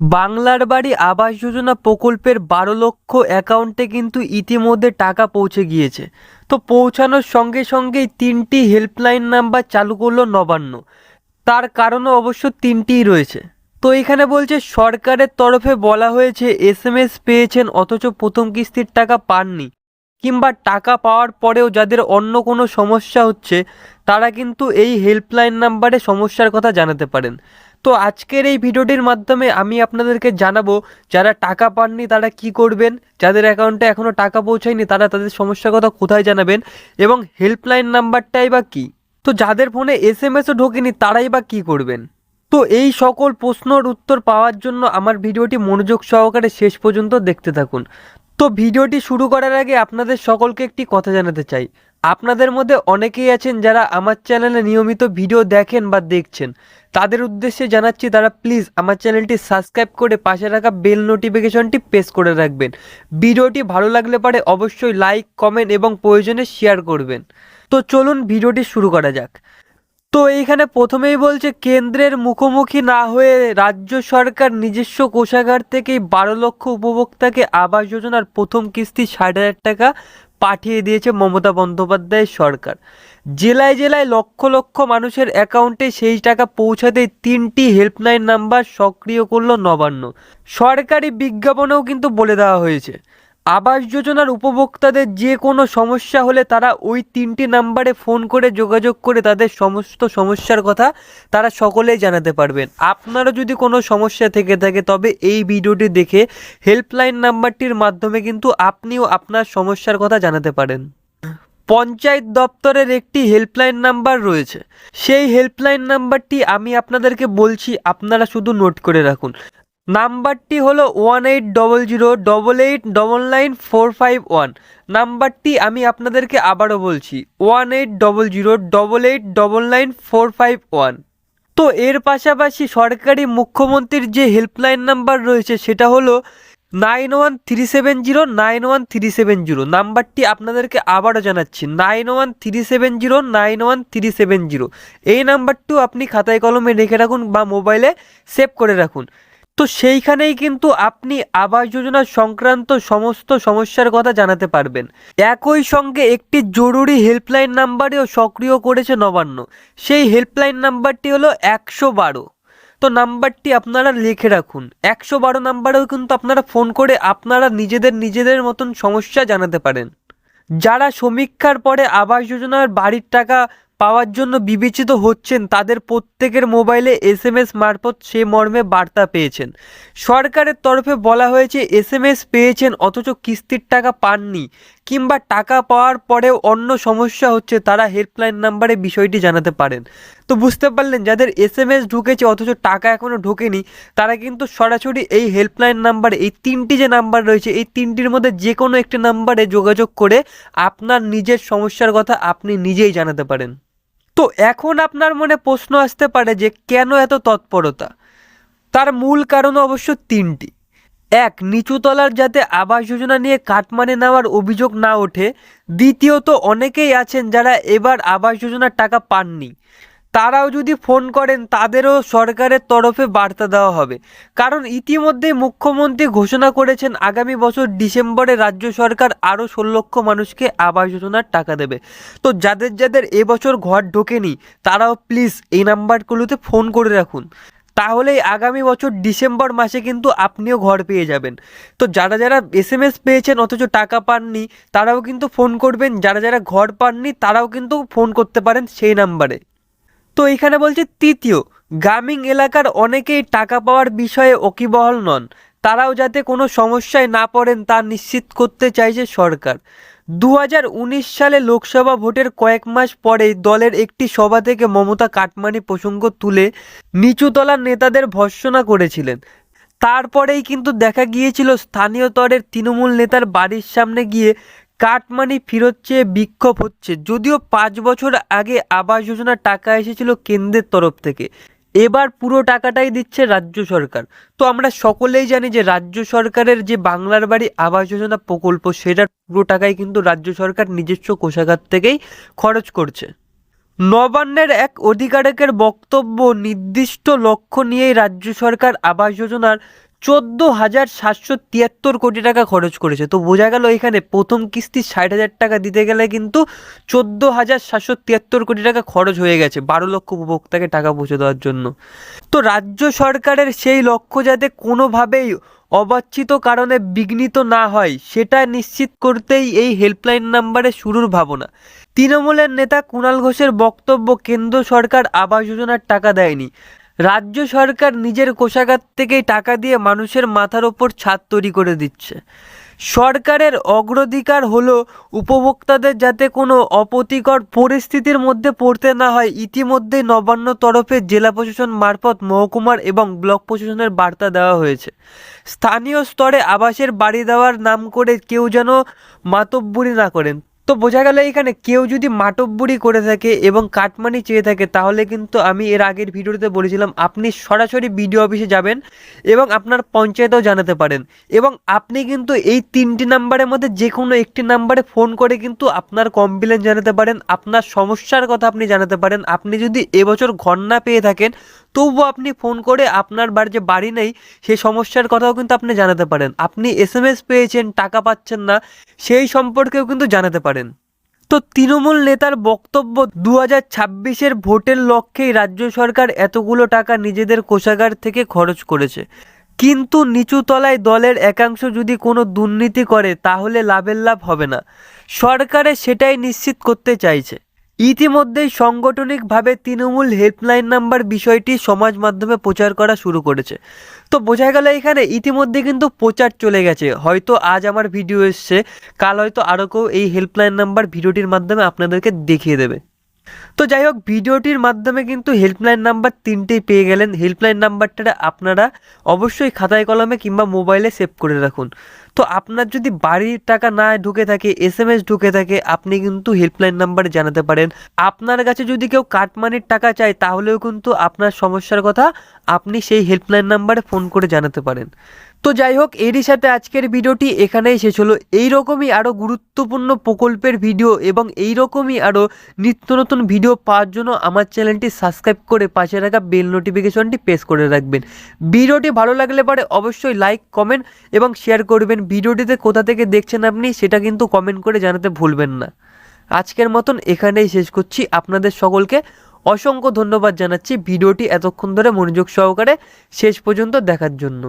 বাংলার বাড়ি আবাস যোজনা প্রকল্পের বারো লক্ষ অ্যাকাউন্টে কিন্তু ইতিমধ্যে টাকা পৌঁছে গিয়েছে। তো পৌঁছানোর সঙ্গে সঙ্গেই তিনটি হেল্পলাইন নাম্বার চালু করল নবান্ন। তার কারণও অবশ্য তিনটিই রয়েছে। তো এখানে বলছে, সরকারের তরফে বলা হয়েছে এস এম এস পেয়েছেন, অথচ প্রথম কিস্তির টাকা পাননি। কিংবা টাকা পাওয়ার পরেও যাদের অন্য কোনো সমস্যা হচ্ছে, তারা কিন্তু এই হেল্পলাইন নাম্বারে সমস্যার কথা জানাতে পারেন। তো আজকের এই ভিডিওটির মাধ্যমে আমি আপনাদেরকে জানাব, যারা টাকা পাননি তারা কি করবেন, যাদের অ্যাকাউন্টে এখনও টাকা পৌঁছায়নি তারা তাদের সমস্যার কথা কোথায় জানাবেন, এবং হেল্পলাইন নাম্বারটাই বা কী? তো যাদের ফোনে এস এম এসও ঢোকেনি তারাই বা কী করবেন? তো এই সকল প্রশ্নর উত্তর পাওয়ার জন্য আমার ভিডিওটি মনোযোগ সহকারে শেষ পর্যন্ত দেখতে থাকুন। তো ভিডিওটি শুরু করার আগে আপনাদের সকলকে একটি কথা জানাতে চাই। আপনাদের মধ্যে অনেকেই আছেন যারা আমার চ্যানেলে নিয়মিত ভিডিও দেখেন বা দেখছেন। তাদের উদ্দেশ্যে জানাচ্ছি তারা প্লিজ আমার চ্যানেলটি সাবস্ক্রাইব করে পাশে রাখা বেল নোটিফিকেশনটি প্রেস করে রাখবেন। ভিডিওটি ভালো লাগলে পারে অবশ্যই লাইক, কমেন্ট এবং প্রয়োজনে শেয়ার করবেন। তো চলুন ভিডিওটি শুরু করা যাক। তো এইখানে প্রথমেই বলছে, কেন্দ্রের মুখোমুখি না হয়ে রাজ্য সরকার নিজস্ব কোষাগার থেকেই বারো লক্ষ উপভোক্তাকে আবাস যোজনার প্রথম কিস্তি ষাট হাজার টাকা পাঠিয়ে দিয়েছে মমতা বন্দ্যোপাধ্যায় সরকার। জেলায় জেলায় লক্ষ লক্ষ মানুষের অ্যাকাউন্টে সেই টাকা পৌঁছাতে তিনটি হেল্পলাইন নাম্বার সক্রিয় করল নবান্ন। সরকারি বিজ্ঞাপনেও কিন্তু বলে দেওয়া হয়েছে। আবাস যোজনার উপভোক্তাদের যে কোনো সমস্যা হলে তারা ওই তিনটি নাম্বারে ফোন করে যোগাযোগ করে তাদের সমস্ত সমস্যার কথা তারা সকলেই জানাতে পারবেন। আপনারও যদি কোনো সমস্যা থেকে থাকে, তবে এই ভিডিওটি দেখে হেল্পলাইন নাম্বারটির মাধ্যমে কিন্তু আপনিও আপনার সমস্যার কথা জানাতে পারেন। পঞ্চায়েত দপ্তরের একটি হেল্পলাইন নাম্বার রয়েছে। সেই হেল্পলাইন নাম্বারটি আমি আপনাদেরকে বলছি, আপনারা শুধু নোট করে রাখুন। নাম্বারটি হলো one eight double zero double eight double nine four five one. নাম্বারটি আমি আপনাদেরকে আবারও বলছি, one eight double zero double eight double nine four five one. তো এর পাশাপাশি সরকারি মুখ্যমন্ত্রীর যে হেল্পলাইন নাম্বার রয়েছে, সেটা হলো nine one three seven zero, nine one three seven zero. নাম্বারটি আপনাদেরকে আবারও জানাচ্ছি, nine one three seven zero, nine one three seven zero. এই নাম্বারটিও আপনি খাতায় কলমে রেখে রাখুন বা মোবাইলে সেভ করে রাখুন। তো সেইখানেই কিন্তু আপনি আবাস যোজনা সংক্রান্ত সমস্ত সমস্যার কথা জানাতে পারবেন। একই সঙ্গে একটি জরুরি হেল্পলাইন নাম্বারেও সক্রিয় করেছে নবান্ন। সেই হেল্পলাইন নাম্বারটি হলো একশো বারো। তো নাম্বারটি আপনারা লিখে রাখুন। একশো বারো নাম্বারেও কিন্তু আপনারা ফোন করে আপনারা নিজেদের নিজেদের মতন সমস্যা জানাতে পারেন। যারা সমীক্ষার পরে আবাস যোজনার বাড়ির টাকা পাওয়ার জন্য বিবেচিত হচ্ছেন তাদের প্রত্যেকের মোবাইলে এস এম এস মারফত সে মর্মে বার্তা পেয়েছেন। সরকারের তরফে বলা হয়েছে এস এম এস পেয়েছেন অথচ কিস্তির টাকা পাননি কিংবা টাকা পাওয়ার পরেও অন্য সমস্যা হচ্ছে, তারা হেল্পলাইন নাম্বারে বিষয়টি জানাতে পারেন। তো বুঝতে পারলেন, যাদের এস এম এস ঢুকেছে অথচ টাকা এখনও ঢোকেনি, তারা কিন্তু সরাসরি এই হেল্পলাইন নাম্বারে, এই তিনটি যে নাম্বার রয়েছে, এই তিনটির মধ্যে যে কোনো একটি নাম্বারে যোগাযোগ করে আপনার নিজের সমস্যার কথা আপনি নিজেই জানাতে পারেন। তো এখন আপনার মনে প্রশ্ন আসতে পারে যে কেন এত তৎপরতা? তার মূল কারণ অবশ্য তিনটি। এক নিচুতলার যাতে আবাস যোজনা নিয়ে কাটমানে নেওয়ার অভিযোগ না ওঠে। দ্বিতীয়ত, অনেকেই আছেন যারা এবার আবাস যোজনার টাকা পাননি। তারাও যদি ফোন করেন, তাদেরও সরকারের তরফে বার্তা দেওয়া হবে। কারণ ইতিমধ্যেই মুখ্যমন্ত্রী ঘোষণা করেছেন, আগামী বছর ডিসেম্বরে রাজ্য সরকার আরও ষোলো লক্ষ মানুষকে আবাস যোজনার টাকা দেবে। তো যাদের যাদের এবছর ঘর ঢোকেনি, তারাও প্লিজ এই নাম্বারগুলোতে ফোন করে রাখুন। তাহলেই আগামী বছর ডিসেম্বর মাসে কিন্তু আপনিও ঘর পেয়ে যাবেন। তো যারা যারা এস এম এস পেয়েছেন, অথচ টাকা পাননি, তারাও কিন্তু ফোন করবেন। যারা যারা ঘর পাননি, তারাও কিন্তু ফোন করতে পারেন সেই নাম্বারে। তো এখানে বলছে তৃতীয়, গ্রামীণ এলাকার অনেকেই টাকা পাওয়ার বিষয়ে ওকিবহল নন। তারাও যাতে কোনো সমস্যায় না পড়েন তা নিশ্চিত করতে চাইছে সরকার। দু হাজার উনিশ সালে লোকসভা ভোটের কয়েক মাস পরেই দলের একটি সভা থেকে মমতা কাটমানি প্রসঙ্গ তুলে নিচুতলার নেতাদের ভর্সনা করেছিলেন। তারপরেই কিন্তু দেখা গিয়েছিল স্থানীয় স্তরের তৃণমূল নেতার বাড়ির সামনে গিয়ে কাটমানি ফেরত চেয়ে বিক্ষোভ হচ্ছে। যদিও পাঁচ বছর আগে আবাস যোজনার টাকা এসেছিল কেন্দ্রের তরফ থেকে। এবার পুরো টাকাটাই দিচ্ছে রাজ্য সরকার। তো আমরা সকলেই জানি যে রাজ্য সরকারের যে বাংলার বাড়ি আবাস যোজনা প্রকল্প, সেটার পুরো টাকাই কিন্তু রাজ্য সরকার নিজস্ব কোষাগার থেকেই খরচ করছে। নবান্নের এক অধিকারকের বক্তব্য, নির্দিষ্ট লক্ষ্য নিয়েই রাজ্য সরকার আবাস যোজনার চোদ্দ হাজার সাতশো তিয়াত্তর কোটি টাকা খরচ করেছে। তো বোঝা গেল এখানে প্রথম কিস্তি ষাট হাজার টাকা দিতে গেলে কিন্তু চোদ্দ হাজার সাতশো তিয়াত্তর কোটি টাকা খরচ হয়ে গেছে বারো লক্ষ উপভোক্তাকে টাকা পৌঁছে দেওয়ার জন্য। তো রাজ্য সরকারের সেই লক্ষ্য যাতে কোনোভাবেই অবাচ্ছিত কারণে বিঘ্নিত না হয়, সেটা নিশ্চিত করতেই এই হেল্পলাইন নাম্বারে শুরুর ভাবনা। তৃণমূলের নেতা কুণাল ঘোষের বক্তব্য, কেন্দ্র সরকার আবাস যোজনার টাকা দেয়নি। রাজ্য সরকার নিজের কোষাগার থেকেই টাকা দিয়ে মানুষের মাথার ওপর ছাদ তৈরি করে দিচ্ছে। সরকারের অগ্রাধিকার হলো উপভোক্তাদের যাতে কোনো অপ্রীতিকর পরিস্থিতির মধ্যে পড়তে না হয়। ইতিমধ্যেই নবান্ন তরফে জেলা প্রশাসন মারফত মহকুমার এবং ব্লক প্রশাসনের বার্তা দেওয়া হয়েছে। স্থানীয় স্তরে আবাসের বাড়ি দেওয়ার নাম করে কেউ যেন মাতব্বরি না করেন। তো বোঝা গেল এখানে কেউ যদি মাটব্বরি করে থাকে এবং কাটমানি চেয়ে থাকে, তাহলে কিন্তু আমি এর আগের ভিডিওতে বলেছিলাম, আপনি সরাসরি বিডিও অফিসে যাবেন এবং আপনার পঞ্চায়েতেও জানাতে পারেন। এবং আপনি কিন্তু এই তিনটি নাম্বারের মধ্যে যে কোনো একটি নাম্বারে ফোন করে কিন্তু আপনার কমপ্লেন জানাতে পারেন, আপনার সমস্যার কথা আপনি জানাতে পারেন। আপনি যদি এবছর ঘর না পেয়ে থাকেন তবুও আপনি ফোন করে আপনার বাড়ি যে বাড়ি নেই, সেই সমস্যার কথাও কিন্তু আপনি জানাতে পারেন। আপনি এস এম এস পেয়েছেন, টাকা পাচ্ছেন না, সেই সম্পর্কেও কিন্তু জানাতে পারেন। তো তৃণমূল নেতার বক্তব্য দু হাজার ছাব্বিশের ভোটের লক্ষ্যেই রাজ্য সরকার এতগুলো টাকা নিজেদের কোষাগার থেকে খরচ করেছে। কিন্তু নিচু তলায় দলের একাংশ যদি কোনো দুর্নীতি করে, তাহলে লাভের লাভ হবে না। সরকারে সেটাই নিশ্চিত করতে চাইছে। ইতিমধ্যেই সাংগঠনিকভাবে তৃণমূল হেল্পলাইন নাম্বার বিষয়টি সমাজ মাধ্যমে প্রচার করা শুরু করেছে। তো বোঝা গেল এখানে ইতিমধ্যে কিন্তু প্রচার চলে গেছে। হয়তো আজ আমার ভিডিও এসছে, কাল হয়তো আরও কেউ এই হেল্পলাইন নাম্বার ভিডিওটির মাধ্যমে আপনাদেরকে দেখিয়ে দেবে। তো যাই হোক ভিডিওটির মাধ্যমে কিন্তু হেল্পলাইন নাম্বার তিনটেই পেয়ে গেলেন। হেল্পলাইন নাম্বারটা আপনারা অবশ্যই খাতায় কলমে কিংবা মোবাইলে সেভ করে রাখুন। তো আপনার যদি বাড়ির টাকা না ঢুকে থাকে এস এম এস ঢুকে থাকে, আপনি কিন্তু হেল্পলাইন নাম্বারে জানাতে পারেন। আপনার কাছে যদি কেউ কাটমানির টাকা চায়, তাহলেও কিন্তু আপনার সমস্যার কথা আপনি সেই হেল্পলাইন নাম্বারে ফোন করে জানাতে পারেন। তো যাই হোক, এরই সাথে আজকের ভিডিওটি এখানেই শেষ হলো। এইরকমই আরও গুরুত্বপূর্ণ প্রকল্পের ভিডিও এবং এইরকমই আরও নিত্য নতুন ভিডিও পাওয়ার জন্য আমার চ্যানেলটি সাবস্ক্রাইব করে পাশে রাখা বেল নোটিফিকেশনটি প্রেস করে রাখবেন। ভিডিওটি ভালো লাগলে পরে অবশ্যই লাইক, কমেন্ট এবং শেয়ার করবেন। ভিডিওটিতে কোথা থেকে দেখছেন আপনি সেটা কিন্তু কমেন্ট করে জানাতে ভুলবেন না। আজকের মতন এখানেই শেষ করছি। আপনাদের সকলকে অসংখ্য ধন্যবাদ জানাচ্ছি। ভিডিওটি এতক্ষণ ধরে মনোযোগ সহকারে শেষ পর্যন্ত দেখার জন্য।